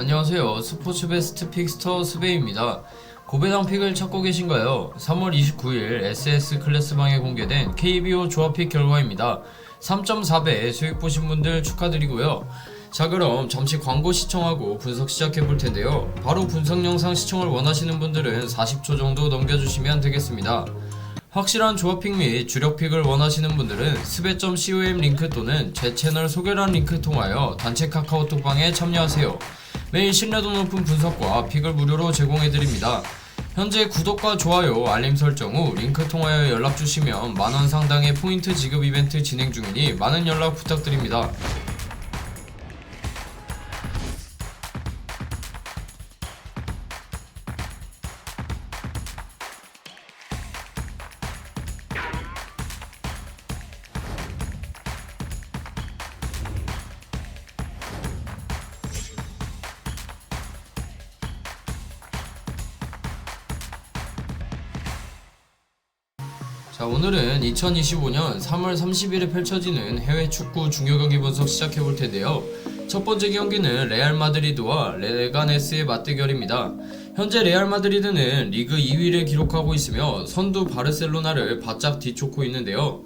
안녕하세요. 스포츠 베스트 픽스터 스베입니다. 고배당 픽을 찾고 계신가요? 3월 29일 SS 클래스방에 공개된 KBO 조합픽 결과입니다. 3.4배 수익 보신 분들 축하드리고요. 자 그럼 잠시 광고 시청하고 분석 시작해 볼 텐데요. 바로 분석 영상 시청을 원하시는 분들은 40초 정도 넘겨주시면 되겠습니다. 확실한 조합픽 및 주력픽을 원하시는 분들은 스베.com 링크 또는 제 채널 소개란 링크 통하여 단체 카카오톡방에 참여하세요. 매일 신뢰도 높은 분석과 픽을 무료로 제공해드립니다. 현재 구독과 좋아요, 알림 설정 후 링크 통하여 연락 주시면 만원 상당의 포인트 지급 이벤트 진행 중이니 많은 연락 부탁드립니다. 2025년 3월 30일에 펼쳐지는 해외 축구 중요 경기 분석 시작해 볼 텐데요. 첫 번째 경기는 레알 마드리드와 레가네스의 맞대결입니다. 현재 레알 마드리드는 리그 2위를 기록하고 있으며 선두 바르셀로나를 바짝 뒤쫓고 있는데요.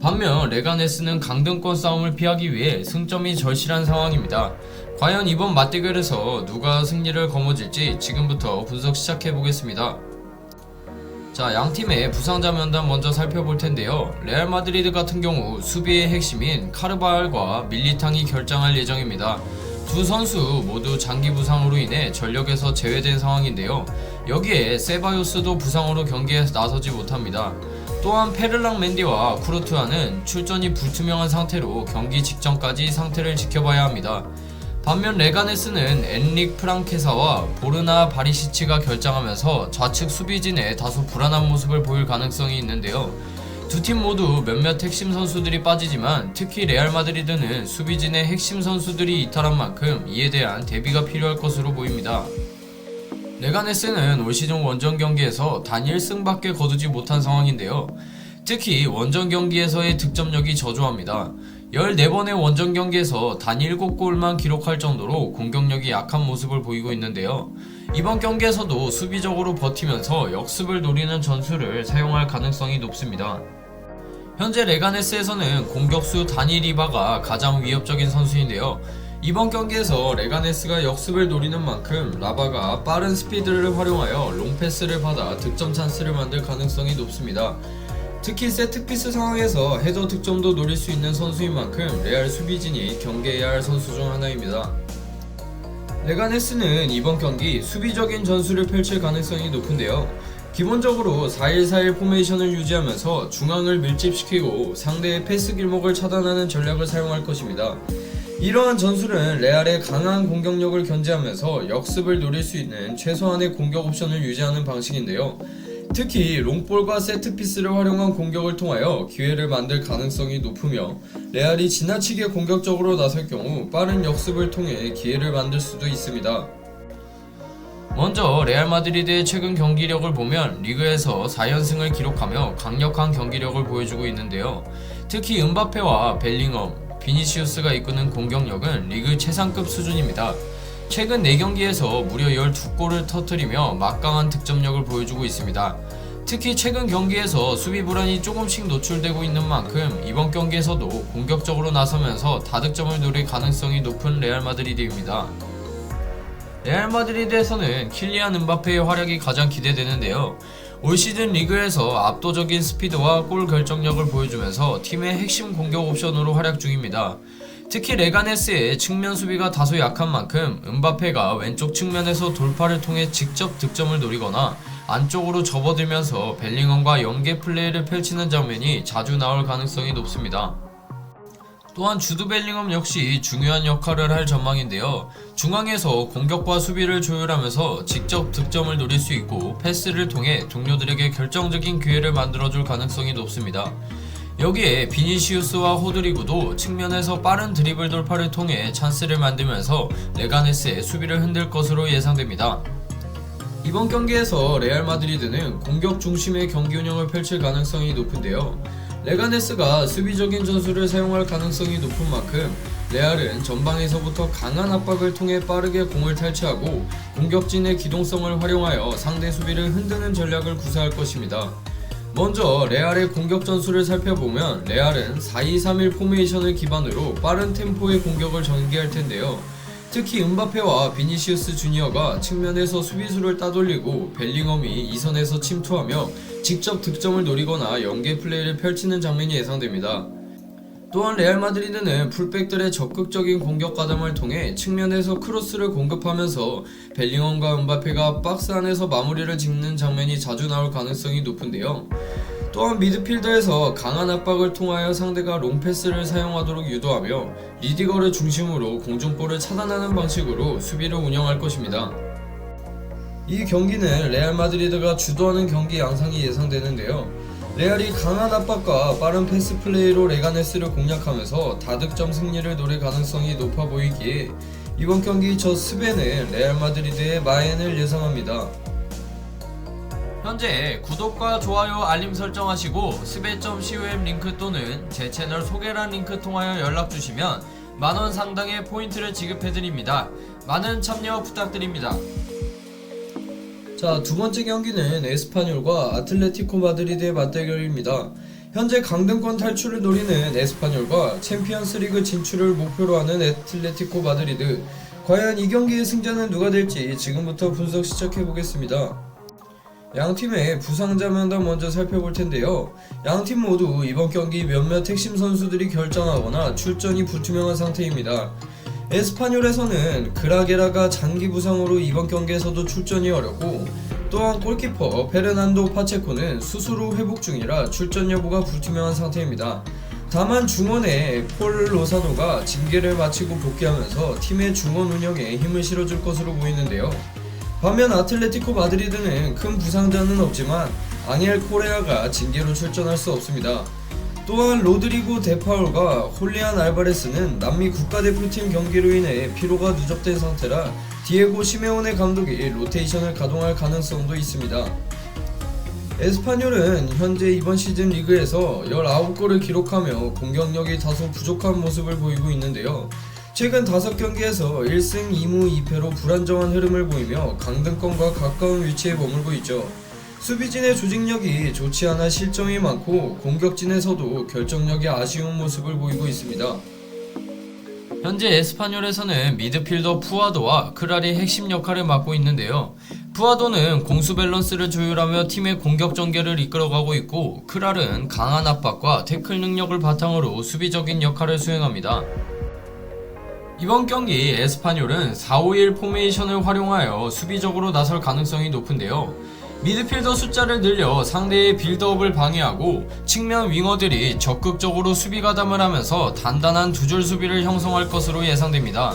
반면 레가네스는 강등권 싸움을 피하기 위해 승점이 절실한 상황입니다. 과연 이번 맞대결에서 누가 승리를 거머쥘지 지금부터 분석 시작해 보겠습니다. 자, 양 팀의 부상자 면담 먼저 살펴볼 텐데요. 레알 마드리드 같은 경우 수비의 핵심인 카르발과 밀리탕이 결장할 예정입니다. 두 선수 모두 장기 부상으로 인해 전력에서 제외된 상황인데요. 여기에 세바요스도 부상으로 경기에 나서지 못합니다. 또한 페르랑 맨디와 쿠르투아는 출전이 불투명한 상태로 경기 직전까지 상태를 지켜봐야 합니다. 반면 레가네스는 엔릭 프랑케사와 보르나 바리시치가 결장하면서 좌측 수비진에 다소 불안한 모습을 보일 가능성이 있는데요. 두 팀 모두 몇몇 핵심 선수들이 빠지지만 특히 레알 마드리드는 수비진의 핵심 선수들이 이탈한 만큼 이에 대한 대비가 필요할 것으로 보입니다. 레가네스는 올 시즌 원정 경기에서 단 1승밖에 거두지 못한 상황인데요. 특히 원정 경기에서의 득점력이 저조합니다. 14번의 원정 경기에서 단 7골만 기록할 정도로 공격력이 약한 모습을 보이고 있는데요. 이번 경기에서도 수비적으로 버티면서 역습을 노리는 전술을 사용할 가능성이 높습니다. 현재 레가네스에서는 공격수 다니 리바가 가장 위협적인 선수인데요. 이번 경기에서 레가네스가 역습을 노리는 만큼 라바가 빠른 스피드를 활용하여 롱패스를 받아 득점 찬스를 만들 가능성이 높습니다. 특히 세트피스 상황에서 헤더 득점도 노릴 수 있는 선수인 만큼 레알 수비진이 경계해야 할 선수 중 하나입니다. 레가네스는 이번 경기 수비적인 전술을 펼칠 가능성이 높은데요. 기본적으로 4-1-4-1 포메이션을 유지하면서 중앙을 밀집시키고 상대의 패스 길목을 차단하는 전략을 사용할 것입니다. 이러한 전술은 레알의 강한 공격력을 견제하면서 역습을 노릴 수 있는 최소한의 공격 옵션을 유지하는 방식인데요. 특히 롱볼과 세트피스를 활용한 공격을 통하여 기회를 만들 가능성이 높으며 레알이 지나치게 공격적으로 나설 경우 빠른 역습을 통해 기회를 만들 수도 있습니다. 먼저 레알 마드리드의 최근 경기력을 보면 리그에서 4연승을 기록하며 강력한 경기력을 보여주고 있는데요. 특히 은바페와 벨링엄, 비니시우스가 이끄는 공격력은 리그 최상급 수준입니다. 최근 4경기에서 무려 12골을 터뜨리며 막강한 득점력을 보여주고 있습니다. 특히 최근 경기에서 수비 불안이 조금씩 노출되고 있는 만큼 이번 경기에서도 공격적으로 나서면서 다득점을 노릴 가능성이 높은 레알 마드리드입니다. 레알 마드리드에서는 킬리안 은바페의 활약이 가장 기대되는데요. 올 시즌 리그에서 압도적인 스피드와 골 결정력을 보여주면서 팀의 핵심 공격 옵션으로 활약 중입니다. 특히 레가네스의 측면 수비가 다소 약한 만큼 은바페가 왼쪽 측면에서 돌파를 통해 직접 득점을 노리거나 안쪽으로 접어들면서 벨링엄과 연계 플레이를 펼치는 장면이 자주 나올 가능성이 높습니다. 또한 주드 벨링엄 역시 중요한 역할을 할 전망인데요. 중앙에서 공격과 수비를 조율하면서 직접 득점을 노릴 수 있고 패스를 통해 동료들에게 결정적인 기회를 만들어줄 가능성이 높습니다. 여기에 비니시우스와 호드리구도 측면에서 빠른 드리블 돌파를 통해 찬스를 만들면서 레가네스의 수비를 흔들 것으로 예상됩니다. 이번 경기에서 레알 마드리드는 공격 중심의 경기 운영을 펼칠 가능성이 높은데요. 레가네스가 수비적인 전술을 사용할 가능성이 높은 만큼 레알은 전방에서부터 강한 압박을 통해 빠르게 공을 탈취하고 공격진의 기동성을 활용하여 상대 수비를 흔드는 전략을 구사할 것입니다. 먼저 레알의 공격 전술을 살펴보면 레알은 4-2-3-1 포메이션을 기반으로 빠른 템포의 공격을 전개할 텐데요. 특히 은바페와 비니시우스 주니어가 측면에서 수비수를 따돌리고 벨링엄이 이선에서 침투하며 직접 득점을 노리거나 연계 플레이를 펼치는 장면이 예상됩니다. 또한 레알 마드리드는 풀백들의 적극적인 공격 가담을 통해 측면에서 크로스를 공급하면서 벨링엄과 은바페가 박스 안에서 마무리를 짓는 장면이 자주 나올 가능성이 높은데요. 또한 미드필더에서 강한 압박을 통하여 상대가 롱패스를 사용하도록 유도하며 리디거를 중심으로 공중볼을 차단하는 방식으로 수비를 운영할 것입니다. 이 경기는 레알 마드리드가 주도하는 경기 양상이 예상되는데요. 레알이 강한 압박과 빠른 패스 플레이로 레가네스를 공략하면서 다득점 승리를 노릴 가능성이 높아 보이기에 이번 경기 저 스벤은 레알 마드리드의 마엔을 예상합니다. 현재 구독과 좋아요 알림 설정하시고 스베점 COM 링크 또는 제 채널 소개란 링크 통하여 연락 주시면 만원 상당의 포인트를 지급해드립니다. 많은 참여 부탁드립니다. 자, 두 번째 경기는 에스파뇰과 아틀레티코 마드리드의 맞대결입니다. 현재 강등권 탈출을 노리는 에스파뇰과 챔피언스 리그 진출을 목표로 하는 아틀레티코 마드리드. 과연 이 경기의 승자는 누가 될지 지금부터 분석 시작해 보겠습니다. 양 팀의 부상자 명단 먼저 살펴볼 텐데요. 양 팀 모두 이번 경기 몇몇 핵심 선수들이 결장하거나 출전이 불투명한 상태입니다. 에스파뇰에서는 그라게라가 장기 부상으로 이번 경기에서도 출전이 어렵고 또한 골키퍼 페르난도 파체코는 후 회복 중이라 출전 여부가 불투명한 상태입니다. 다만 중원의 폴 로사노가 징계를 마치고 복귀하면서 팀의 중원 운영에 힘을 실어줄 것으로 보이는데요. 반면 아틀레티코 마드리드는 큰 부상자는 없지만 아니엘 코레아가 징계로 출전할 수 없습니다. 또한 로드리고 데파울과 홀리안 알바레스는 남미 국가대표팀 경기로 인해 피로가 누적된 상태라 디에고 시메오네 감독이 로테이션을 가동할 가능성도 있습니다. 에스파뇰은 현재 이번 시즌 리그에서 19골을 기록하며 공격력이 다소 부족한 모습을 보이고 있는데요. 최근 5경기에서 1승 2무 2패로 불안정한 흐름을 보이며 강등권과 가까운 위치에 머물고 있죠. 수비진의 조직력이 좋지 않아 실점이 많고 공격진에서도 결정력이 아쉬운 모습을 보이고 있습니다. 현재 에스파뇰에서는 미드필더 푸아도와 크랄이 핵심 역할을 맡고 있는데요. 푸아도는 공수 밸런스를 조율하며 팀의 공격 전개를 이끌어가고 있고 크랄은 강한 압박과 태클 능력을 바탕으로 수비적인 역할을 수행합니다. 이번 경기 에스파뇰은 4-5-1 포메이션을 활용하여 수비적으로 나설 가능성이 높은데요. 미드필더 숫자를 늘려 상대의 빌드업을 방해하고 측면 윙어들이 적극적으로 수비 가담을 하면서 단단한 두 줄 수비를 형성할 것으로 예상됩니다.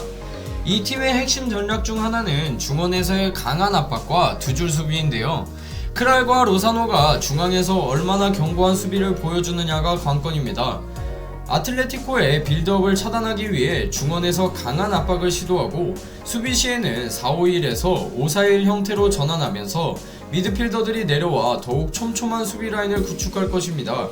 이 팀의 핵심 전략 중 하나는 중원에서의 강한 압박과 두 줄 수비인데요. 크랄과 로사노가 중앙에서 얼마나 견고한 수비를 보여주느냐가 관건입니다. 아틀레티코의 빌드업을 차단하기 위해 중원에서 강한 압박을 시도하고 수비 시에는 4-5-1에서 5-4-1 형태로 전환하면서 미드필더들이 내려와 더욱 촘촘한 수비 라인을 구축할 것입니다.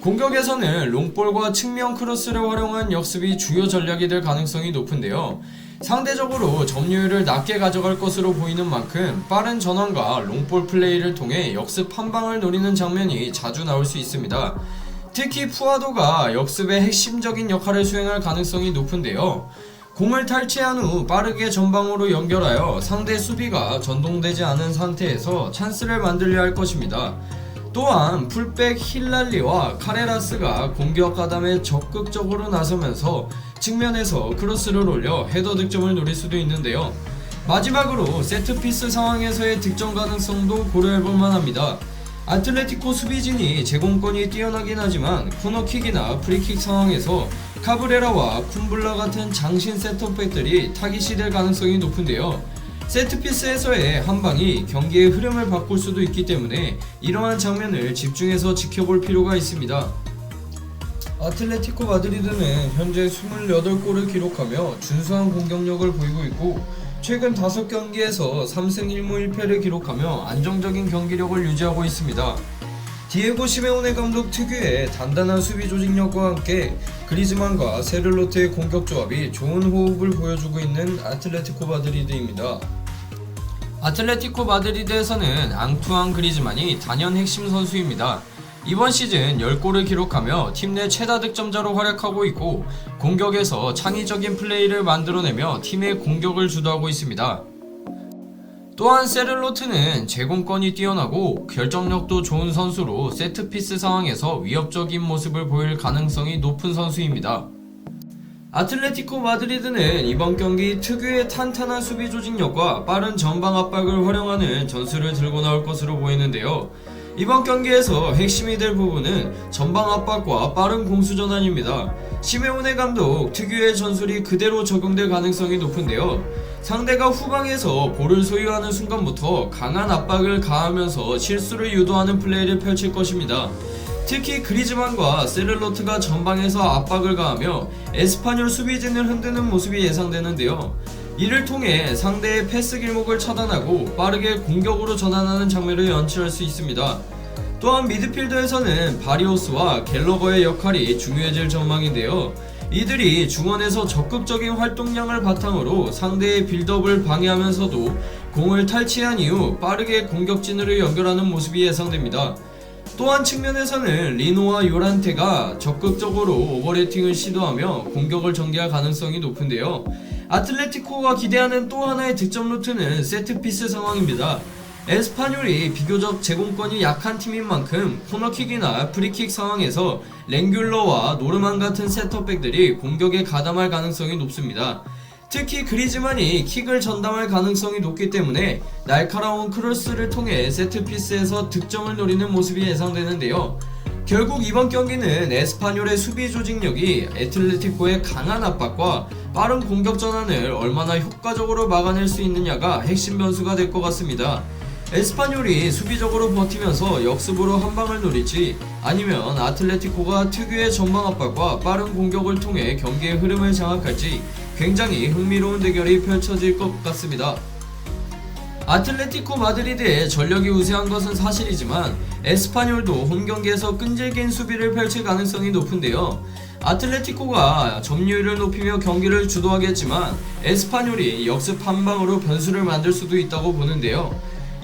공격에서는 롱볼과 측면 크로스를 활용한 역습이 주요 전략이 될 가능성이 높은데요. 상대적으로 점유율을 낮게 가져갈 것으로 보이는 만큼 빠른 전환과 롱볼 플레이를 통해 역습 한 방을 노리는 장면이 자주 나올 수 있습니다. 특히 푸아도가 역습의 핵심적인 역할을 수행할 가능성이 높은데요. 공을 탈취한 후 빠르게 전방으로 연결하여 상대 수비가 전동되지 않은 상태에서 찬스를 만들려 할 것입니다. 또한 풀백 힐랄리와 카레라스가 공격 가담에 적극적으로 나서면서 측면에서 크로스를 올려 헤더 득점을 노릴 수도 있는데요. 마지막으로 세트피스 상황에서의 득점 가능성도 고려해볼 만합니다. 아틀레티코 수비진이 제공권이 뛰어나긴 하지만 코너킥이나 프리킥 상황에서 카브레라와 쿰블라 같은 장신 세터백들이 타깃이 될 가능성이 높은데요. 세트피스에서의 한 방이 경기의 흐름을 바꿀 수도 있기 때문에 이러한 장면을 집중해서 지켜볼 필요가 있습니다. 아틀레티코 마드리드는 현재 28골을 기록하며 준수한 공격력을 보이고 있고 최근 5경기에서 3승 1무 1패를 기록하며 안정적인 경기력을 유지하고 있습니다. 디에고 시메오네 감독 특유의 단단한 수비 조직력과 함께 그리즈만과 세를로트의 공격 조합이 좋은 호흡을 보여주고 있는 아틀레티코 마드리드입니다. 아틀레티코 마드리드에서는 앙투안 그리즈만이 단연 핵심 선수입니다. 이번 시즌 10골을 기록하며 팀 내 최다 득점자로 활약하고 있고 공격에서 창의적인 플레이를 만들어내며 팀의 공격을 주도하고 있습니다. 또한 세를로트는 제공권이 뛰어나고 결정력도 좋은 선수로 세트피스 상황에서 위협적인 모습을 보일 가능성이 높은 선수입니다. 아틀레티코 마드리드는 이번 경기 특유의 탄탄한 수비 조직력과 빠른 전방 압박을 활용하는 전술을 들고 나올 것으로 보이는데요. 이번 경기에서 핵심이 될 부분은 전방 압박과 빠른 공수 전환입니다. 시메오네 감독 특유의 전술이 그대로 적용될 가능성이 높은데요. 상대가 후방에서 볼을 소유하는 순간부터 강한 압박을 가하면서 실수를 유도하는 플레이를 펼칠 것입니다. 특히 그리즈만과 세를로트가 전방에서 압박을 가하며 에스파뇰 수비진을 흔드는 모습이 예상되는데요. 이를 통해 상대의 패스 길목을 차단하고 빠르게 공격으로 전환하는 장면을 연출할 수 있습니다. 또한 미드필더에서는 바리오스와 갤러거의 역할이 중요해질 전망인데요. 이들이 중원에서 적극적인 활동량을 바탕으로 상대의 빌드업을 방해하면서도 공을 탈취한 이후 빠르게 공격진으로 연결하는 모습이 예상됩니다. 또한 측면에서는 리노와 요란테가 적극적으로 오버래팅을 시도하며 공격을 전개할 가능성이 높은데요. 아틀레티코가 기대하는 또 하나의 득점 루트는 세트피스 상황입니다. 에스파뇰이 비교적 제공권이 약한 팀인 만큼 코너킥이나 프리킥 상황에서 랭귤러와 노르만 같은 세터백들이 공격에 가담할 가능성이 높습니다. 특히 그리즈만이 킥을 전담할 가능성이 높기 때문에 날카로운 크로스를 통해 세트피스에서 득점을 노리는 모습이 예상되는데요. 결국 이번 경기는 에스파뇰의 수비 조직력이 애틀레티코의 강한 압박과 빠른 공격 전환을 얼마나 효과적으로 막아낼 수 있느냐가 핵심 변수가 될 것 같습니다. 에스파뇰이 수비적으로 버티면서 역습으로 한 방을 노릴지 아니면 아틀레티코가 특유의 전방 압박과 빠른 공격을 통해 경기의 흐름을 장악할지 굉장히 흥미로운 대결이 펼쳐질 것 같습니다. 아틀레티코 마드리드의 전력이 우세한 것은 사실이지만 에스파뇰도 홈 경기에서 끈질긴 수비를 펼칠 가능성이 높은데요. 아틀레티코가 점유율을 높이며 경기를 주도하겠지만 에스파뇰이 역습 한 방으로 변수를 만들 수도 있다고 보는데요.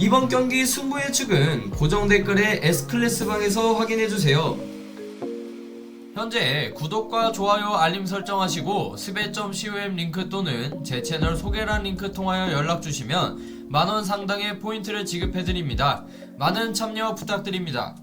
이번 경기 승부 예측은 고정 댓글에 S클래스 방에서 확인해주세요. 현재 구독과 좋아요 알림 설정하시고 스베.com 링크 또는 제 채널 소개란 링크 통하여 연락주시면 만원 상당의 포인트를 지급해드립니다. 많은 참여 부탁드립니다.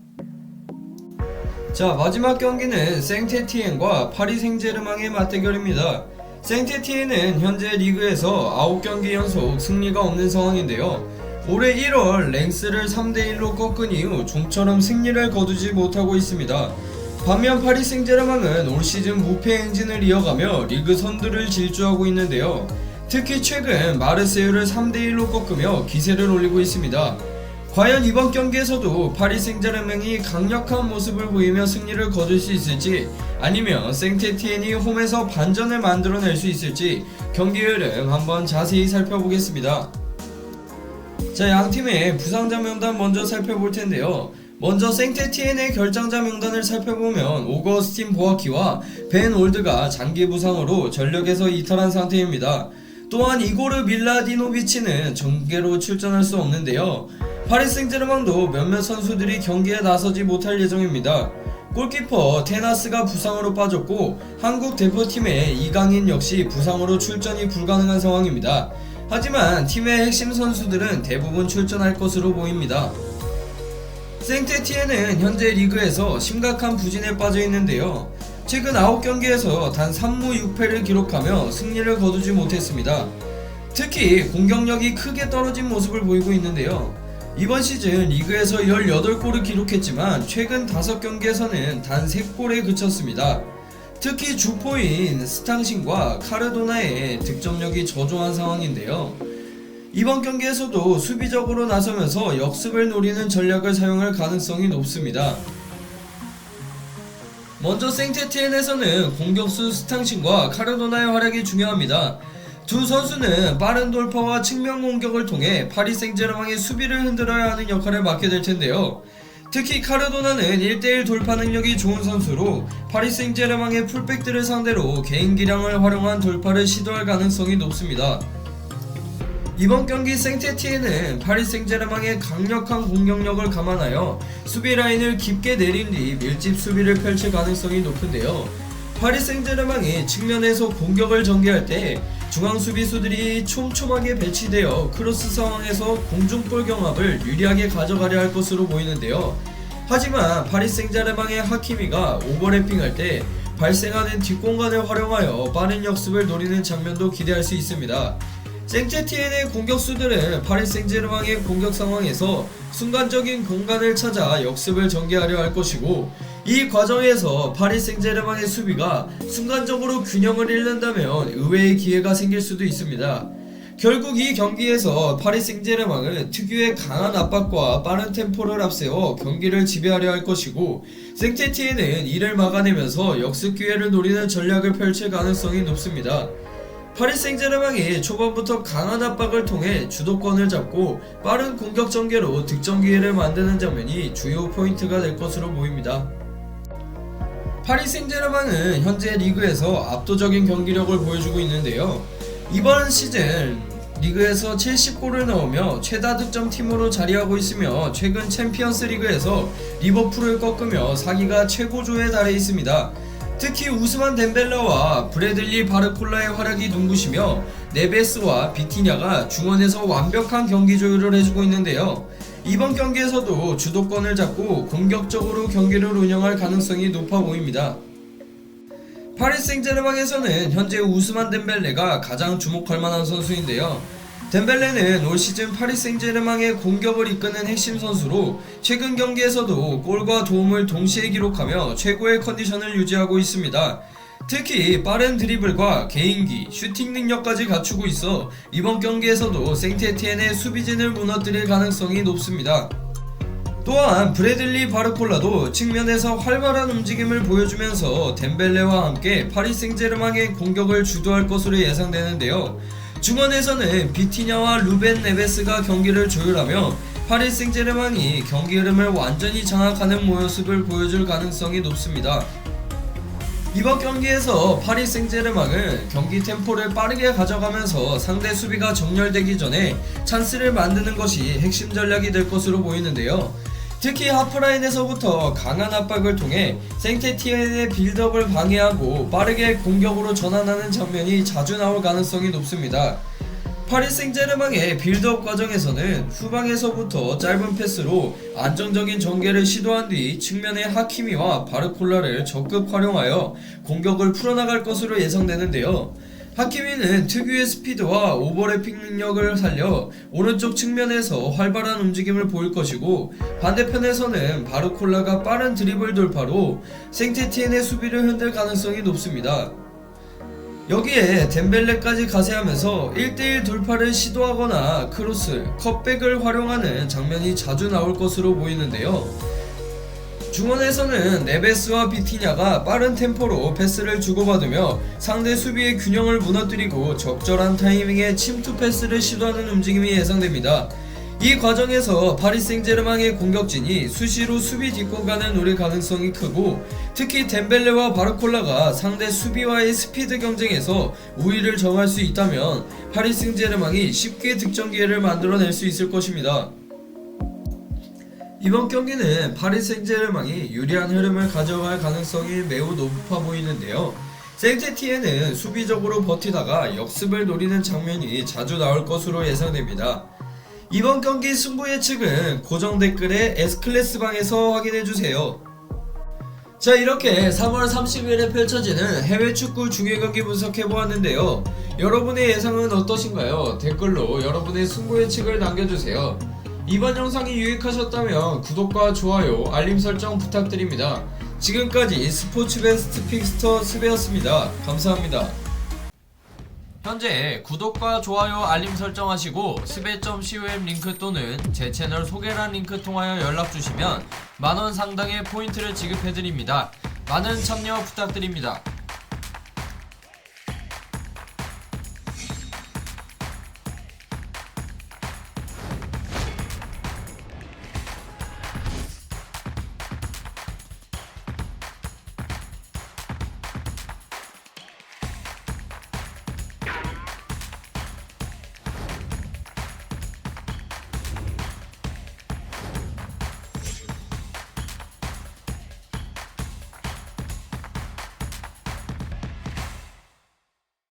자 마지막 경기는 생테티엔과 파리 생제르맹의 맞대결입니다. 생테티엔은 현재 리그에서 9경기 연속 승리가 없는 상황인데요. 올해 1월 랭스를 3대1로 꺾은 이후 좀처럼 승리를 거두지 못하고 있습니다. 반면 파리 생제르맹은 올 시즌 무패 행진을 이어가며 리그 선두를 질주하고 있는데요. 특히 최근 마르세유를 3대1로 꺾으며 기세를 올리고 있습니다. 과연 이번 경기에서도 파리 생제르맹이 강력한 모습을 보이며 승리를 거둘 수 있을지 아니면 생테티엔이 홈에서 반전을 만들어낼 수 있을지 경기 흐름 한번 자세히 살펴보겠습니다. 자, 양 팀의 부상자 명단 먼저 살펴볼 텐데요. 먼저 생테티엔의 결장자 명단을 살펴보면 오거스틴 보아키와 벤 올드가 장기 부상으로 전력에서 이탈한 상태입니다. 또한 이고르 밀라디노비치는 정계로 출전할 수 없는데요. 파리 생제르맹도 몇몇 선수들이 경기에 나서지 못할 예정입니다. 골키퍼 테나스가 부상으로 빠졌고 한국 대표팀의 이강인 역시 부상으로 출전이 불가능한 상황입니다. 하지만 팀의 핵심 선수들은 대부분 출전할 것으로 보입니다. 생테티에는 현재 리그에서 심각한 부진에 빠져 있는데요. 최근 9경기에서 단 3무 6패를 기록하며 승리를 거두지 못했습니다. 특히 공격력이 크게 떨어진 모습을 보이고 있는데요. 이번 시즌 리그에서 18골을 기록했지만 최근 5경기에서는 단 3골에 그쳤습니다. 특히 주포인 스탕신과 카르도나의 득점력이 저조한 상황인데요. 이번 경기에서도 수비적으로 나서면서 역습을 노리는 전략을 사용할 가능성이 높습니다. 먼저 생테티엔에서는 공격수 스탕신과 카르도나의 활약이 중요합니다. 두 선수는 빠른 돌파와 측면 공격을 통해 파리 생제르맹의 수비를 흔들어야 하는 역할을 맡게 될 텐데요. 특히 카르도나는 1대1 돌파 능력이 좋은 선수로 파리 생제르맹의 풀백들을 상대로 개인 기량을 활용한 돌파를 시도할 가능성이 높습니다. 이번 경기 생테티에는 파리 생제르맹의 강력한 공격력을 감안하여 수비 라인을 깊게 내린 뒤 밀집 수비를 펼칠 가능성이 높은데요. 파리 생제르맹이 측면에서 공격을 전개할 때 중앙 수비수들이 촘촘하게 배치되어 크로스 상황에서 공중볼 경합을 유리하게 가져가려 할 것으로 보이는데요. 하지만 파리 생제르맹의 하키미가 오버래핑할 때 발생하는 뒷공간을 활용하여 빠른 역습을 노리는 장면도 기대할 수 있습니다. 생체티엔의 공격수들은 파리 생제르맹의 공격 상황에서 순간적인 공간을 찾아 역습을 전개하려 할 것이고 이 과정에서 파리 생제르맹의 수비가 순간적으로 균형을 잃는다면 의외의 기회가 생길 수도 있습니다. 결국 이 경기에서 파리 생제르맹은 특유의 강한 압박과 빠른 템포를 앞세워 경기를 지배하려 할 것이고 생테티엔은 이를 막아내면서 역습 기회를 노리는 전략을 펼칠 가능성이 높습니다. 파리 생제르맹이 초반부터 강한 압박을 통해 주도권을 잡고 빠른 공격 전개로 득점 기회를 만드는 장면이 주요 포인트가 될 것으로 보입니다. 파리 생제르맹은 현재 리그에서 압도적인 경기력을 보여주고 있는데요. 이번 시즌 리그에서 70골을 넣으며 최다 득점 팀으로 자리하고 있으며 최근 챔피언스 리그에서 리버풀을 꺾으며 사기가 최고조에 달해 있습니다. 특히 우스만 덴벨라와 브래들리 바르콜라의 활약이 눈부시며 네베스와 비티냐가 중원에서 완벽한 경기 조율을 해주고 있는데요. 이번 경기에서도 주도권을 잡고 공격적으로 경기를 운영할 가능성이 높아 보입니다. 파리 생제르맹에서는 현재 우스만 덴벨레가 가장 주목할 만한 선수인데요. 덴벨레는 올 시즌 파리 생제르맹의 공격을 이끄는 핵심 선수로 최근 경기에서도 골과 도움을 동시에 기록하며 최고의 컨디션을 유지하고 있습니다. 특히 빠른 드리블과 개인기, 슈팅 능력까지 갖추고 있어 이번 경기에서도 생테티엔의 수비진을 무너뜨릴 가능성이 높습니다. 또한 브래들리 바르콜라도 측면에서 활발한 움직임을 보여주면서 덴벨레와 함께 파리 생제르맹의 공격을 주도할 것으로 예상되는데요. 중원에서는 비티냐와 루벤 네베스가 경기를 조율하며 파리 생제르맹이 경기 흐름을 완전히 장악하는 모습을 보여줄 가능성이 높습니다. 이번 경기에서 파리 생제르맹은 경기 템포를 빠르게 가져가면서 상대 수비가 정렬되기 전에 찬스를 만드는 것이 핵심 전략이 될 것으로 보이는데요. 특히 하프라인에서부터 강한 압박을 통해 생테티엔의 빌드업을 방해하고 빠르게 공격으로 전환하는 장면이 자주 나올 가능성이 높습니다. 파리 생제르맹의 빌드업 과정에서는 후방에서부터 짧은 패스로 안정적인 전개를 시도한 뒤 측면의 하키미와 바르콜라를 적극 활용하여 공격을 풀어나갈 것으로 예상되는데요. 하키미는 특유의 스피드와 오버래핑 능력을 살려 오른쪽 측면에서 활발한 움직임을 보일 것이고 반대편에서는 바르콜라가 빠른 드리블 돌파로 생테티엔의 수비를 흔들 가능성이 높습니다. 여기에 덴벨레까지 가세하면서 1대1 돌파를 시도하거나 크로스, 컵백을 활용하는 장면이 자주 나올 것으로 보이는데요. 중원에서는 네베스와 비티냐가 빠른 템포로 패스를 주고받으며 상대 수비의 균형을 무너뜨리고 적절한 타이밍에 침투 패스를 시도하는 움직임이 예상됩니다. 이 과정에서 파리 생제르맹의 공격진이 수시로 수비 뒷공간을 노릴 가능성이 크고 특히 덴벨레와 바르콜라가 상대 수비와의 스피드 경쟁에서 우위를 정할 수 있다면 파리 생제르맹이 쉽게 득점 기회를 만들어낼 수 있을 것입니다. 이번 경기는 파리 생제르맹이 유리한 흐름을 가져갈 가능성이 매우 높아 보이는데요. 생제티에는 수비적으로 버티다가 역습을 노리는 장면이 자주 나올 것으로 예상됩니다. 이번 경기 승부 예측은 고정 댓글에 S클래스 방에서 확인해주세요. 자 이렇게 3월 30일에 펼쳐지는 해외 축구 중요 경기 분석해 보았는데요. 여러분의 예상은 어떠신가요? 댓글로 여러분의 승부 예측을 남겨주세요. 이번 영상이 유익하셨다면 구독과 좋아요, 알림 설정 부탁드립니다. 지금까지 스포츠 베스트 픽스터 스베였습니다. 감사합니다. 현재 구독과 좋아요 알림 설정하시고 스베.com 링크 또는 제 채널 소개란 링크 통하여 연락 주시면 만원 상당의 포인트를 지급해 드립니다. 많은 참여 부탁드립니다.